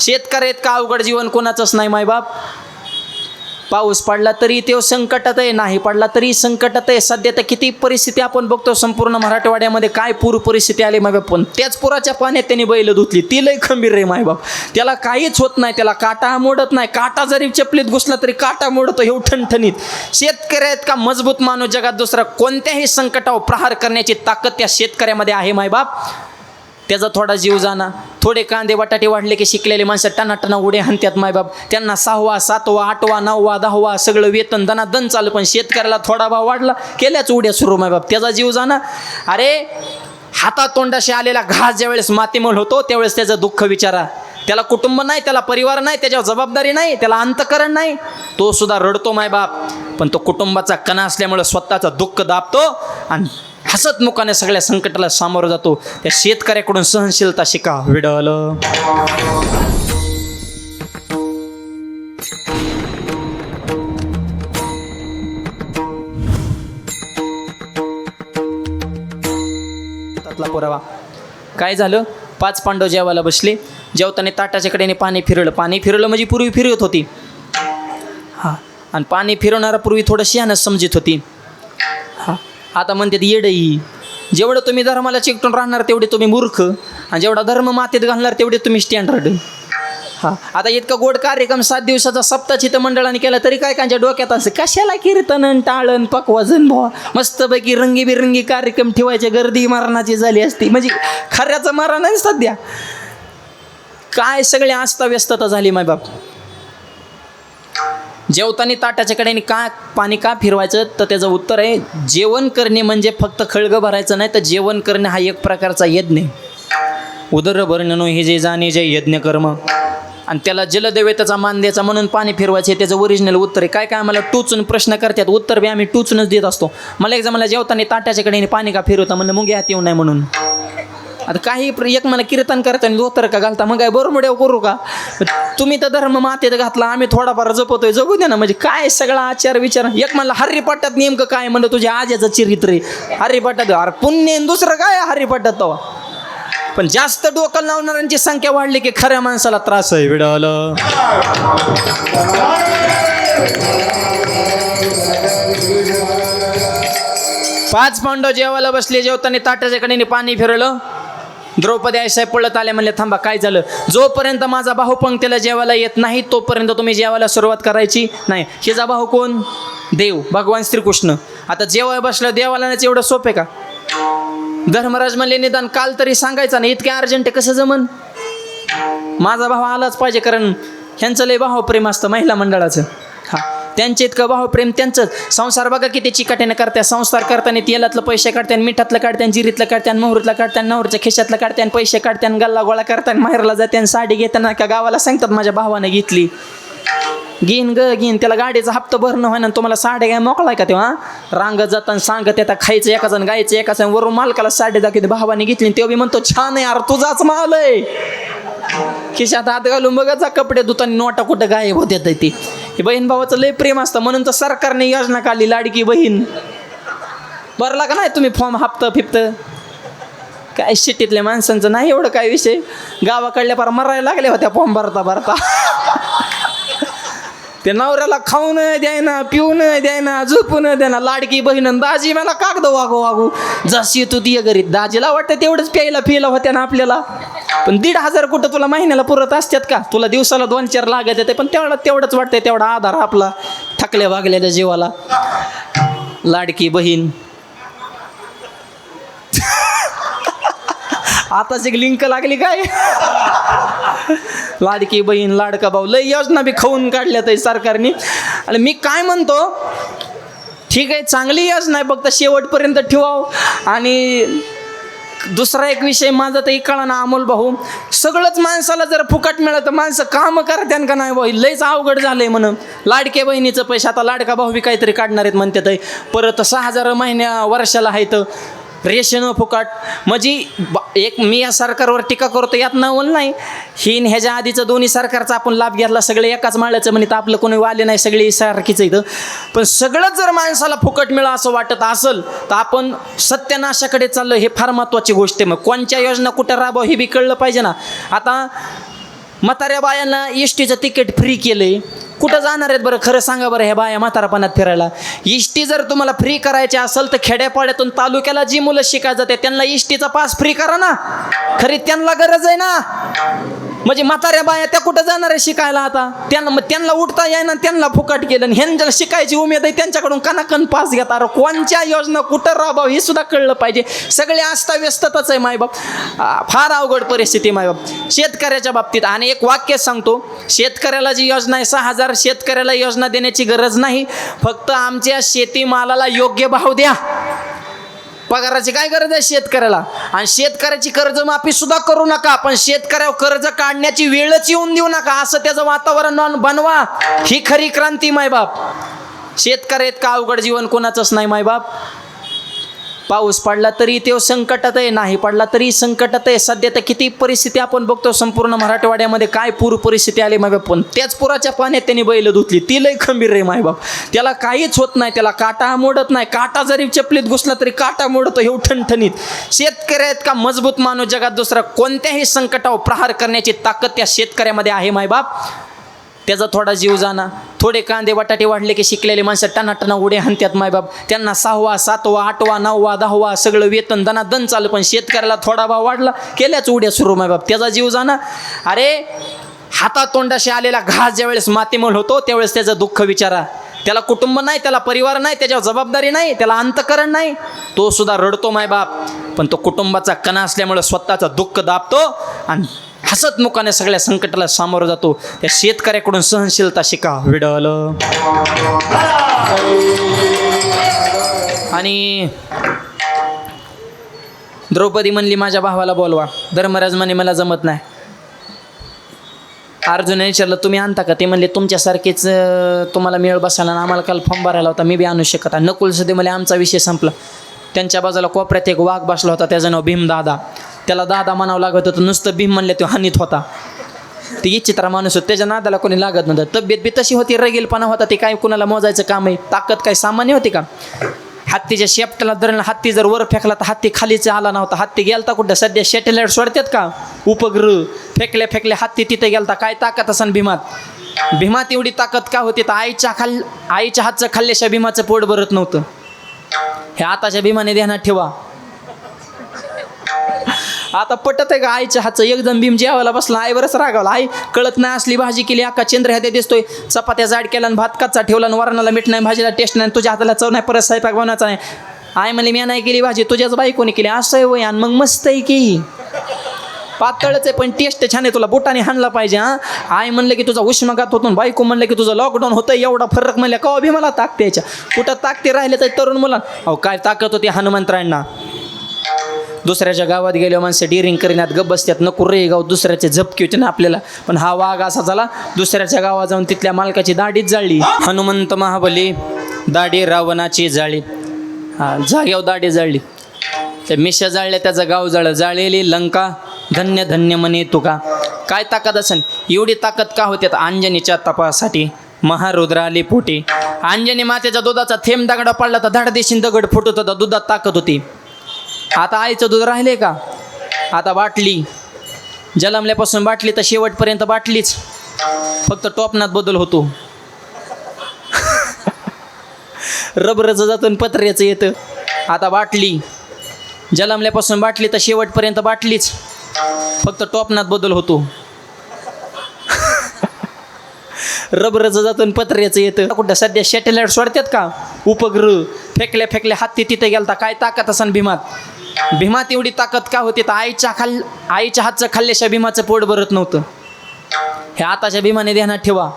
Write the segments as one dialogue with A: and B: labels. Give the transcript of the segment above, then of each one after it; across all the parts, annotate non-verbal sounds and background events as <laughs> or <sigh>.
A: शेतकऱ्यात का अवघड जीवन कोणाचंच नाही मायबाप पाऊस पडला तरी तो संकटात आहे नाही पडला तरी संकटात आहे सध्या तर किती परिस्थिती आपण बघतो संपूर्ण मराठवाड्यामध्ये काय पूर परिस्थिती आली मायबाप पण त्याच पुराच्या पाण्यात त्यांनी बैल धुतली. ती लय खंबीर रे मायबाप त्याला काहीच होत नाही त्याला काटा मोडत नाही. काटा जरी चपलीत घुसला तरी काटा मोडतो हे ठणठणीत शेतकऱ्यात का मजबूत माणूस जगात दुसरा कोणत्याही संकटावर प्रहार करण्याची ताकद त्या शेतकऱ्यामध्ये आहे मायबाप त्याचा थोडा जीव जाणा. थोडे कांदे बटाटे वाढले की शिकलेले माणसं टनाटना उडे हाणत्यात मायबाप. त्यांना सहावा सातवा आठवा नववा दहावा सगळं वेतन दना दन चालू पण शेतकऱ्याला थोडा भाव वाढला केल्याच उड्या सुरू मायबाप. त्याचा जीव जाणा. अरे हातातोंडाशी आलेला घास ज्यावेळेस मातीमोल होतो त्यावेळेस त्याचं दुःख विचारा. त्याला कुटुंब नाही त्याला परिवार नाही त्याच्यावर जबाबदारी नाही त्याला अंतकरण नाही. तो सुद्धा रडतो मायबाप पण तो कुटुंबाचा कणा असल्यामुळे स्वतःचं दुःख दाबतो आणि हसतमुखाने सगळ्या संकटाला सामोरं जातो. त्या शेतकऱ्याकडून सहनशीलता शिका. विडल त्यातला पुरावा. काय झालं? पाच पांडव जेवायला बसले. जेवताना ताटाच्या कडेने पाणी फिरलं पाणी फिरलं म्हणजे पूर्वी फिरवत होती. हां. आणि पाणी फिरवणारा पूर्वी थोडं शहाणं समजित होती. आता म्हणतात येडई. जेवढं तुम्ही धर्माला चिकटून राहणार तेवढे तुम्ही मूर्ख. आणि जेवढा धर्म मातीत घालणार तेवढे तुम्ही स्टँडर्ड हां. आता इतका गोड कार्यक्रम सात दिवसाचा सप्ताचित मंडळाने केला तरी काय कांच्या डोक्यात असं कशाला कीर्तन टाळण पकवाजन भावा मस्तपैकी रंगीबिरंगी कार्यक्रम ठेवायचे गर्दी मरणाची झाली असती. म्हणजे खऱ्याचं मरण आहे सध्या? काय सगळे अस्ताव्यस्तता झाली माय बाप जेवताना ताटाच्या कडेने का पाणी का फिरवायचं? तर त्याचं उत्तर आहे जेवण करणे म्हणजे फक्त खळगं भरायचं नाही तर जेवण करणे हा एक प्रकारचा यज्ञ आहे. उदर भरणनो हे जे जाणे जे यज्ञ कर्म. आणि त्याला जलदेवतेचा मान द्यायचा म्हणून पाणी फिरवायचे त्याचं ओरिजिनल उत्तर आहे. काय काय आम्हाला टोचून प्रश्न करतात उत्तर बी आम्ही टोचूनच देत असतो. मला एकदा मला जेवताना ताटाच्याकडेने पाणी का फिरवता म्हणलं मुंगे हात येऊ नये म्हणून. आता काही प्र- एक मला कीर्तन करताना धोतर का घालता मग काय बरोबर करू का? तुम्ही तर धर्म मातेत घातला आम्ही थोडाफार जपतोय जगू द्या ना. म्हणजे काय सगळा आचार विचार? एक म्हणलं हरिपाटात नेमकं काय म्हणलं तुझ्या आज्याचं चरित्र आहे? हरिपाटात अरे पुण्य दुसरं काय आहे हरिपाटात तवा? पण जास्त डोकं लावणाऱ्यांची संख्या वाढली की खऱ्या माणसाला त्रास आहे विडाल. पाच पांडव जेवायला बसले जेवताना ताटाच्या कडेने पाणी फिरवलं द्रौपदी आईसाहेब पळत आले म्हणले थांबा काय झालं? जोपर्यंत माझा भाऊ पंक्तीला जेवायला येत नाही तोपर्यंत तुम्ही जेवायला सुरुवात करायची नाही. हिचा भाऊ कोण? देव भगवान श्रीकृष्ण. आता जेवाय बसलं देवाला नाच एवढं सोपे का? धर्मराज म्हणले निदान काल तरी सांगायचं ना इतके अर्जंट कसं जमन? माझा भाव आलाच पाहिजे कारण ह्यांचं लय भाव प्रेम असतं महिला मंडळाचं. हा. त्यांचे इतकं भावप्रेम त्यांचं संसार बघा किती चिकाट्याने करतात संसार करताना तेलातलं पैसे काढतात मिठातलं काढतात जिरीतलं काढतात मोहरीतलं काढतात नवरीच्या खिशातलं काढतात पैसे काढतात गल्ला गोळा करतात माहेरला जात्यान साडी घेताना का गावाला सांगतात माझ्या भावाने घेतली. घेईन ग घेईन. त्याला गाडीचा हप्ता भरणं व्हाय ना तुम्हाला साडे काय मोकळाय का तेव्हा? रांगत जाताना सांगत येतात खायचं एका जण गायचं एका जण वरून मालकाला साडे दाखवते भावाने घेतली तेव्हा बी म्हणतो छान आहे यार तुझाच माल आहे. खिशात हात घालून बघायचा कपडे धुताना नोटा कुठं गायब होत्या ती. हे बहीण भावाचं लय प्रेम असतं म्हणून तर सरकारने योजना काढली लाडकी बहीण. भरला का नाही तुम्ही फॉर्म हप्ता फिप्त? काय शिटीतल्या माणसांचं नाही एवढं काय विषय? गावाकडल्या फार मरायला लागल्या होत्या फॉर्म भरता भरता. ते नवऱ्याला खाऊन द्यायना पिऊन द्यायना झोपून द्यायना. लाडकी बहीण आणि दाजी मला कागद वागो वागू. जशी तू ती घरी दाजीला वाटतं तेवढंच प्यायला पियला होत्या ना आपल्याला. पण दीड हजार कुठं तुला महिन्याला पुरत असतात का? तुला दिवसाला दोन चार लागत येते पण तेवढा तेवढंच वाटतंय तेवढा आधार आपला थकल्या वागलेल्या जीवाला. लाडकी बहीण. <laughs> आताच एक लिंक लागली काय? <laughs> लाडकी बहीण लाडका भाऊ लय योजना बी खाऊन काढल्यात आहे सरकारने. आणि मी काय म्हणतो ठीक आहे चांगली योजना आहे फक्त शेवटपर्यंत ठेवावं. आणि दुसरा एक विषय माझा तर कळा ना अमोल भाऊ. सगळंच माणसाला जर फुकट मिळत तर माणसं काम करत्यान का नाही भाऊ? लयच अवघड झालंय म्हणून. लाडक्या बहिणीचं पैसे आता लाडका भाऊ बी काहीतरी काढणार आहेत म्हणतात परत सहा हजार महिन्या वर्षाला आहेत. रेशन फुकट. म्हणजे एक मी या सरकारवर टीका करतो यात नवल नाही. हीन ह्याच्या आधीचं दोन्ही सरकारचा आपण लाभ घेतला सगळे एकाच माळ्याचं म्हणे तर आपलं कोणी वाले नाही सगळी सारखीच इथं पण सगळंच जर माणसाला फुकट मिळा असं वाटत असेल तर आपण सत्यनाशाकडे चाललो हे फार महत्त्वाची गोष्ट आहे. मग कोणत्या योजना कुठं राबव हे बी कळलं पाहिजे ना. आता म्हाताऱ्या बायांना एस टीचं तिकीट फ्री केलं आहे कुठं जाणार आहेत बरं? खरं सांगा बरं ह्या बाया म्हातारापणात फिरायला. इष्टी जर तुम्हाला फ्री करायची असेल तर खेड्यापाड्यातून तालुक्याला जी मुलं शिकायला जाते त्यांना इष्टीचा पास फ्री करा ना. खरी त्यांना गरज आहे ना. म्हणजे म्हाताऱ्या बाया त्या कुठं जाणार आहे शिकायला आता? त्यांना मग त्यांना उठता येईना त्यांना फुकट केलं आणि ह्यांना शिकायची उमेद आहे त्यांच्याकडून कनाकन पास घेता. अरे कोणच्या योजना कुठं राबाव हे सुद्धा कळलं पाहिजे. सगळे अस्ताव्यस्तच आहे मायबाप. फार अवघड परिस्थिती मायबाप. शेतकऱ्याच्या बाबतीत. आणि एक वाक्य सांगतो. शेतकऱ्याला जी योजना आहे सहा हजार शेतकऱ्याला योजना देण्याची गरज नाही. फक्त आमच्या शेतीमालाला योग्य भाव द्या. पगाराची काय गरज आहे शेतकऱ्याला? आणि शेतकऱ्याची कर्जमाफी सुद्धा करू नका पण शेतकऱ्यावर कर्ज काढण्याची वेळच येऊन देऊ नका. असं त्याचं वातावरण बनवा. ही खरी क्रांती मायबाप. शेतकऱ्या इतका अवघड जीवन? कोणाचंच नाही मायबाप. पाऊस पडला तरी तो संकटात आहे नाही पडला तरी संकटात आहे सध्या तर किती परिस्थिती आपण बघतो संपूर्ण मराठवाड्यामध्ये काय पूर परिस्थिती आली मायबाप पण त्याच पुराच्या पाण्यात त्यांनी बैल धुतली. ती लय खंबीर रे मायबाप त्याला काहीच होत नाही त्याला काटा मोडत नाही. काटा जरी चपलीत घुसला तरी काटा मोडतो हे ठणठणीत. शेतकरी आहेत का मजबूत माणूस जगात दुसरा कोणत्याही संकटावर प्रहार करण्याची ताकद त्या शेतकऱ्यामध्ये आहे मायबाप त्याचा थोडा जीव जाणा. थोडे कांदे बटाटे वाढले की शिकलेले माणसं टनाटना उडे हाणत्यात मायबाप. त्यांना सहावा सातवा आठवा नववा दहावा सगळं वेतन दना दन चालू पण शेतकऱ्याला थोडा भाव वाढला केल्याच उड्या सुरू मायबाप. त्याचा जीव जाणा. अरे हातातोंडाशी आलेला घास ज्यावेळेस मातीमोल होतो त्यावेळेस त्याचं दुःख विचारा. त्याला कुटुंब नाही त्याला परिवार नाही त्याच्यावर जबाबदारी नाही त्याला अंतकरण नाही. तो सुद्धा रडतो मायबाप. पण तो कुटुंबाचा कणा असल्यामुळे स्वतःचा दुःख दाबतो आणि हसतमुखाने सगळ्या संकटाला सामोरं जातो. त्या शेतकऱ्याकडून सहनशीलता शिका. विडल आणि द्रौपदी म्हणली माझ्या भावाला बोलवा. धर्मराज म्हणे मला जमत नाही. अर्जुन विचारलं तुम्ही आणता का? ते म्हणले तुमच्यासारखेच तुम्हाला मिळ बसायला आणि आम्हाला काल फॉर्म भरायला होता. मी बी आणू शकत नकुल सध्या मला आमचा विषय संपला. त्यांच्या बाजूला कोपऱ्यात एक वाघ बसला होता त्याचं नाव भीम दादा त्याला दादा म्हणावं लागत होतं नुसतं भीम म्हणलं तो हानीत होता. ते इच्छित्रा माणूस होता त्याच्या नादाला कोणी लागत नव्हतं. तब्येत बी तशी होती रगेलपणा होता ते काय कुणाला मोजायचं काम आहे? ताकद काय सामान्य होती का? हत्तीच्या शेपटाला धरण हत्ती जर वर फेकला तर हत्ती खालीच आला नव्हता. हत्ती गेलता कुठं? सध्या सॅटेलाईट सोडतात का? उपग्रह. फेकले फेकले हत्ती तिथे गेलता. काय ताकद असन भीमात? भीमात एवढी ताकद का होती? तर आईच्या खाल आईच्या हातचं खाल्ल्याशिवाय भीमाचं पोट भरत नव्हतं. हे आताच्या भीमाने ध्यानात ठेवा. आता पटत आहे का आईच्या हातचं? एकदम भीम जेवायला बसला. आईवरच रागावला. आई कळत नाही असली भाजी केली. अक्का चंद्र ह्या दिसतोय. चपात्या जाड केला आणि भात कच्चा ठेवला आणि वरणाला मीठ नाही भाजीला टेस्ट नाही तुझ्या हाताला चव नाही. परत स्वयंपाक बनवायचा नाही. आई म्हणली मी नाही केली भाजी. तुझ्याच बायकोने केली. असं आहे वय आणि मग मस्त आहे की. पातळच आहे पण टेस्ट छान आहे. तुला बोटाने हाणला पाहिजे हा? आई म्हणलं की तुझा उष्माघात होतो. आणि बायको म्हणलं की तुझं लॉकडाऊन होतं एवढा फरक म्हणलं का अभिमाला मला ताकते याच्या कुठं ताकते राहिले तर तरुण मुला अहो काय ताकद होती हनुमंतरायांना दुसऱ्याच्या गावात गेल्यावर माणसं डिरिंग करण्यात गप बसतात नको रे गाव दुसऱ्याचे झपकी होते ना आपल्याला. पण हा वाघ असा झाला दुसऱ्याच्या गावात जाऊन तिथल्या मालकाची दाढीच जाळली. हनुमंत महाबली दाढी रावणाची जाळी. हा जाग्यावर दाढी जाळली. त्या मिशा जाळल्या त्याचं गाव जाळं जाळलेली लंका धन्य धन्य म्हणे तुका काय ताकद असन? एवढी ताकद का होत्यात अंजनीच्या तपासाठी महारुद्राली पोटी. अंजनी मातेच्या दुधाचा थेंब दगडा पडला तर धड देशीन दगड फुटत होता दुधात ताकद होती. आता आईचं दूध राहिले का? आता बाटली. जलमल्यापासून बाटली तर शेवटपर्यंत बाटलीच. फक्त टोपनात बदल होतो. <laughs> रबरचं जातून पत्र्याचं येतं. आता बाटली. जलमल्यापासून बाटली तर शेवटपर्यंत बाटलीच. फक्त टोपनात बदल होतो. <laughs> रबरचं जातून पत्र्याचं येतं. कुठं सध्या सॅटेलाइट सोडतात का? उपग्रह फेकले फेकले हत्ती तिथे गेलता. काय ताकद असन भीमात? भीमात एवढी ताकद का होती? तर आईच्या खाल आईच्या हातचं खाल्ल्याशिवाय भीमाचं पोट भरत नव्हतं. हे आताच्या भीमाने ध्यानात ठेवा.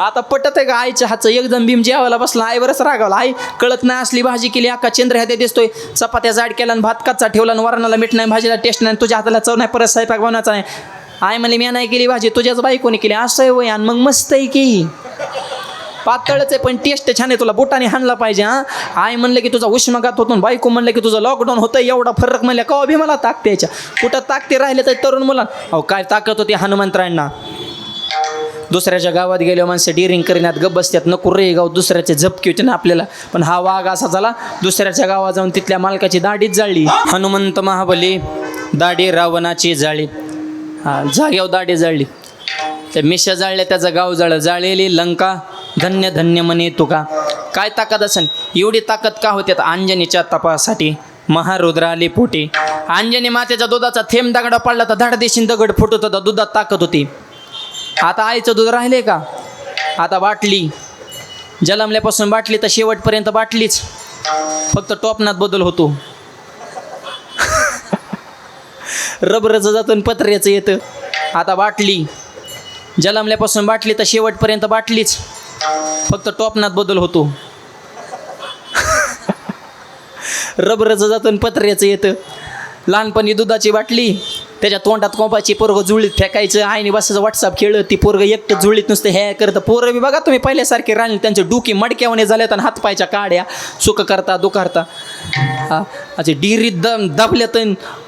A: आता पटत आहे का आईच्या हातचं? एकदम भीम जेवायला बसला. आईवरच रागावला. आई कळत नाही असली भाजी केली. अक्का चंद्र ह्या दिसतोय. चपात्या जाड केला आणि भात कच्चा ठेवला आणि वरणाला मीठ नाही भाजीला टेस्ट नाही तुझ्या हाताला चव नाही. परत स्वयंपाक बनवायचा नाही. आई म्हणले मी नाही केली भाजी. तुझ्याच बायकोने केली. असं आहे वय. आणि मग मस्त आहे की. पातळच आहे पण टेस्ट छान आहे. तुला बोटाने हाणला पाहिजे हा? आई म्हणलं की तुझा उष्माघात होतो बायको म्हणलं की तुझं लॉकडाऊन होतं एवढा फरक म्हणलं का बी मला ताकते याच्या कुठं ताकते राहिले तर तरुण मुला अहो काय ताकद होती हनुमंतरायांना? दुसऱ्याच्या गावात गेल्यावर माणसं डिरिंग करण्यात गबसत्यात नको रे गाव दुसऱ्याचे झपकी होते ना आपल्याला. पण हा वाघ असा झाला दुसऱ्याच्या गावात जाऊन तिथल्या मालकाची दाढीच जाळली. हनुमंत महाबली दाढी रावणाची जाळी. हा जाग्यावर दाढी जाळली. त्या मिशा जाळल्या त्याचं गाव जाळलं. जाळलेली लंका धन्य धन्य म्हणे तुका काय ताकद असन? एवढी ताकद का होते आता अंजनीच्या तपासाठी? महारुद्राली पोटी. अंजनी मातेच्या दुधाचा थेंब दगडा पडला तर धड देशीन दगड फुटत होता दुधात ताकद होती. आता आईचं दूध राहिले का? आता बाटली. जलमल्यापासून बाटली तर शेवटपर्यंत बाटलीच. फक्त टोपनात बदल होतो. <laughs> रबरचं जातं पत्र्याचं येतं. आता बाटली. जलमल्यापासून बाटली तर शेवटपर्यंत बाटलीच. फक्त टॉपनात बदल होतो. रबरचं जातं पत्र्याचं येतं. लहानपणी दुधाची बाटली त्याच्या तोंडात कोंबाची पोरगं जुळीत फेकायचं आईने बसायचं व्हॉट्सअप खेळ ती पोरगं एकटं जुळीत नुसतं हे करतं. पोरं बी बघा तुम्ही पहिल्यासारखे राहिले त्यांचे डुकी मडक्यावणे झाल्यात आणि हातपायच्या काड्या सुख करता दुखारता अच्छा असे डिरीत दम दाबल्यात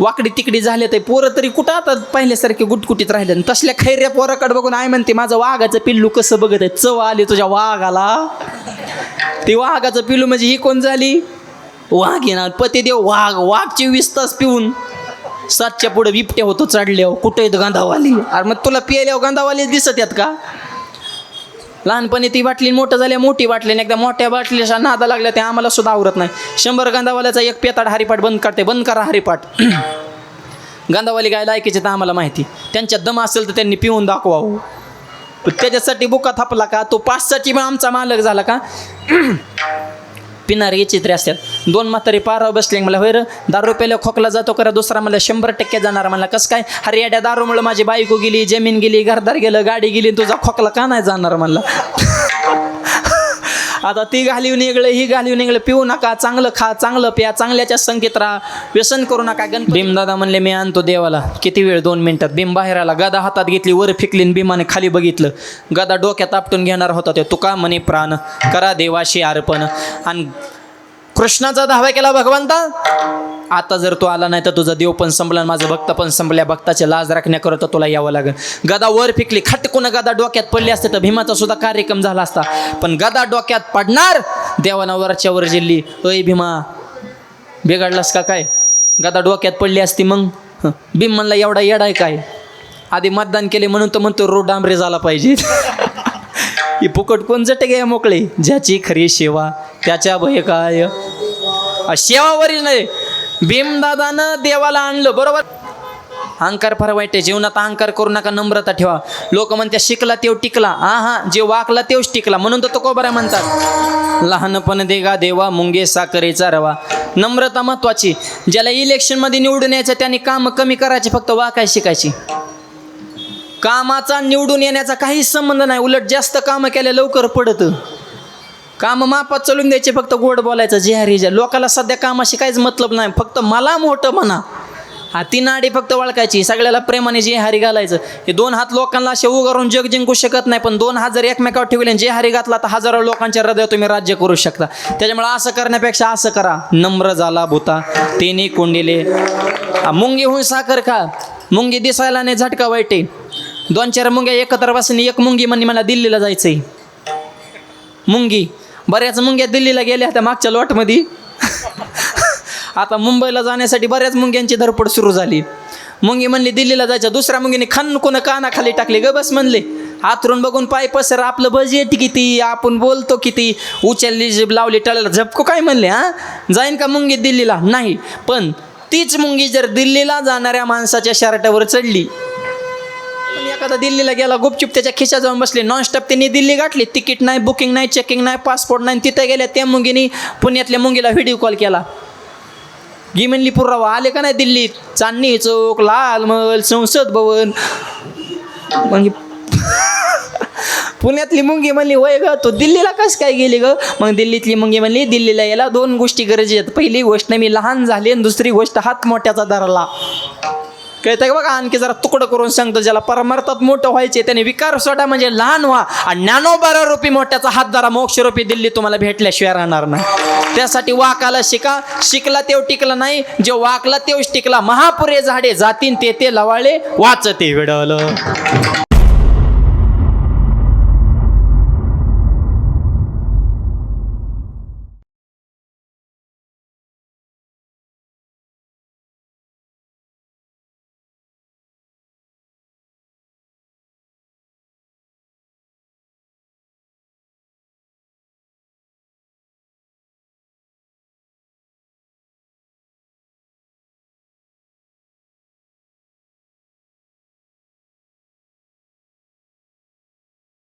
A: वाकडी तिकडी झाले तर पोरं तरी कुठं आता पहिल्यासारखे गुटकुटीत राहिले? आणि तसल्या खैऱ्या पोराकडे बघून आहे म्हणते माझं वाघाचं पिल्लू कसं बघत आहे? चव आली तुझ्या वाघाला. ते वाघाचं पिल्लू म्हणजे ही कोण झाली? वाघ येणार पतिदेव वाघ. वाघचे वीस तास पिऊन सातच्या पुढे बिबट्या होतो चढल्यावर. कुठं येतं गांधावाली? अरे मग तुला पियाल्यावर गांधावाली दिसत आहेत का? लहानपणी ती बाटली मोठं झाल्या मोठी बाटली आणि एकदा मोठ्या बाटलीच्या नादा लागल्या त्या आम्हाला सुद्धा आवरत नाही. शंभर गांधावाल्याचा एक पेताड हरिपाठ बंद करते बंद करा हरिपाठ. <clears throat> गांधावाली गायला लायकीचे तर आम्हाला माहिती. त्यांच्यात दम असेल तर त्यांनी पिऊन दाखवावं. त्याच्यासाठी बुका थापला का? तो पाचसाठी पण आमचा मालक झाला का? <clears throat> पिणारे चित्रे असतात. दोन म्हातारी पारावर बसले मला होय दारू प्यायला खोकला जातो करा दुसरा मला शंभर टक्के जाणार. मला कसं काय? अरे याड्या दारूमुळे माझी बायको गेली जमीन गेली घरदार गेलं गाडी गेली तुझा खोकला का नाही जाणार? मला आता ती घालीव निघलं ही घालीव निघलं. पिऊ नका चांगलं खा चांगलं प्या चांगल्याच्या संगीत राहा. व्यसन करू नका. गण भीमदादा म्हणले मी आणतो देवाला. किती वेळ? दोन मिनिटात. भीम बाहेर आला गदा हातात घेतली वर फेकली आणि भीमाने खाली बघितलं. गदा डोक्यात आपटून घेणार होता ते. तुका म्हणे प्राण. करा देवाशी अर्पण आणि कृष्णाचा धावा केला भगवंता? आता जर तू आला नाही तर तुझा देव पण संपला माझं भक्त पण संपल्या भक्ताची लाज राखण्याकरता तुला यावं लागेल. गदा वर फेकली खटकून गदा डोक्यात पडली असते तर भीमाचा सुद्धा कार्यक्रम झाला असता. पण गदा डोक्यात पडणार देवाना वरच्या वर जिल्ली अय भीमा बिघडलास का काय? गदा डोक्यात पडली असती मग? भीम म्हणला एवढा येडाय काय? आधी मतदान केले म्हणून तर म्हणतो रोड डांबरे झाला पाहिजे. <laughs> ही फुकट कोण जट गे मोकळे ज्याची खरी सेवा त्याच्या भय काय सेवावरील नाही भीमदादानं देवाला आणलं बरोबर अहंकार फार वाईट आहे जीवनात अहंकार करू नका नम्रता ठेवा लोक म्हणतात शिकला तेव टिकला हा हा जे वाकला तेवच टिकला म्हणून तर तो कोबरा म्हणतात लहानपण देगा देवा मुंगे साखरेचा रवा नम्रता महत्वाची ज्याला इलेक्शनमध्ये निवडून यायचं त्याने काम कमी करायचे फक्त वाकाय शिकायची कामाचा निवडून येण्याचा काहीच संबंध नाही. उलट जास्त कामं केल्या लवकर पडतं. काम मापात चालून द्यायचे फक्त गोड बोलायचं जे हरी जे. लोकाला सध्या कामाशी काहीच मतलब नाही. फक्त मला मोठं म्हणा. हा ती नाडी फक्त वळखायची. सगळ्याला प्रेमाने जे हारी घालायचं. हे दोन हात लोकांना असे उगारून जग जिंकू शकत नाही पण दोन हजार एकमेकावर ठेवले आणि जे हारी घातला तर हजारो लोकांच्या हृदय तुम्ही राज्य करू शकता. त्याच्यामुळे असं करण्यापेक्षा असं करा. नम्र झाला भूता. तेने कोंडिले मुंगी होऊन साखर खा. मुंगी दिसायला नाही झटका वाईट आहे. दोन चार मुंग्या एकत्र बसून एक मुंगी म्हणे मला दिल्लीला जायचंय. मुंगी. बऱ्याच मुंग्या दिल्लीला गेल्या त्या मागच्या लॉटमध्ये. आता मुंबईला जाण्यासाठी बऱ्याच मुंग्यांची धडपड सुरू झाली. मुंगी म्हणली दिल्लीला जायचं. दुसऱ्या मुंगीने खन कोण कानाखाली टाकले ग बस म्हणले. हातरून बघून पाय पसर आपलं बजेट किती आपण बोलतो किती. उचलली जीभ लावली टळायला झपको काय म्हणले हा? जाईन का मुंगी दिल्लीला? नाही. पण तीच मुंगी जर दिल्लीला जाणाऱ्या माणसाच्या शर्टावर चढली एखादा दिल्लीला गेला गुपचूप त्याच्या खिशा जाऊन बसले. नॉनस्टॉप त्यांनी दिल्ली गाठली. तिकीट नाही बुकिंग नाही चेकिंग नाही पासपोर्ट नाही. तिथे गेल्या त्या मुंगीनी पुण्यातल्या मुंगीला व्हिडिओ कॉल केला. गी म्हणली पुरावा आले का नाही दिल्लीत? चांदणी चौक लाल महल संसद भवन. म्हणजे <laughs> पुण्यातली मुंगी म्हणली वय ग तू दिल्लीला कस काय गेली ग? मग दिल्लीतली मुंगी म्हणली दिल्लीला याला दोन गोष्टी गरजेच्या आहेत. पहिली गोष्ट मी लहान झाली आणि दुसरी गोष्ट हात मोठ्याचा धरला कळतंय बघा? आणखी जरा तुकडं करून सांगतो ज्याला परमार्थात मोठं व्हायचे त्याने विकार सोडा म्हणजे लहान व्हा. आणि ज्ञानोबारा रूपी मोठ्याचा हात धरा मोक्षरूपी दिल्ली तुम्हाला भेटल्याशिवाय राहणार नाही. त्यासाठी वाकाला शिका. शिकला तेव टिकला नाही. जे वाकला तेवच टिकला. महापुरे झाडे जातीन ते ते लवाळे वाचते विडवलं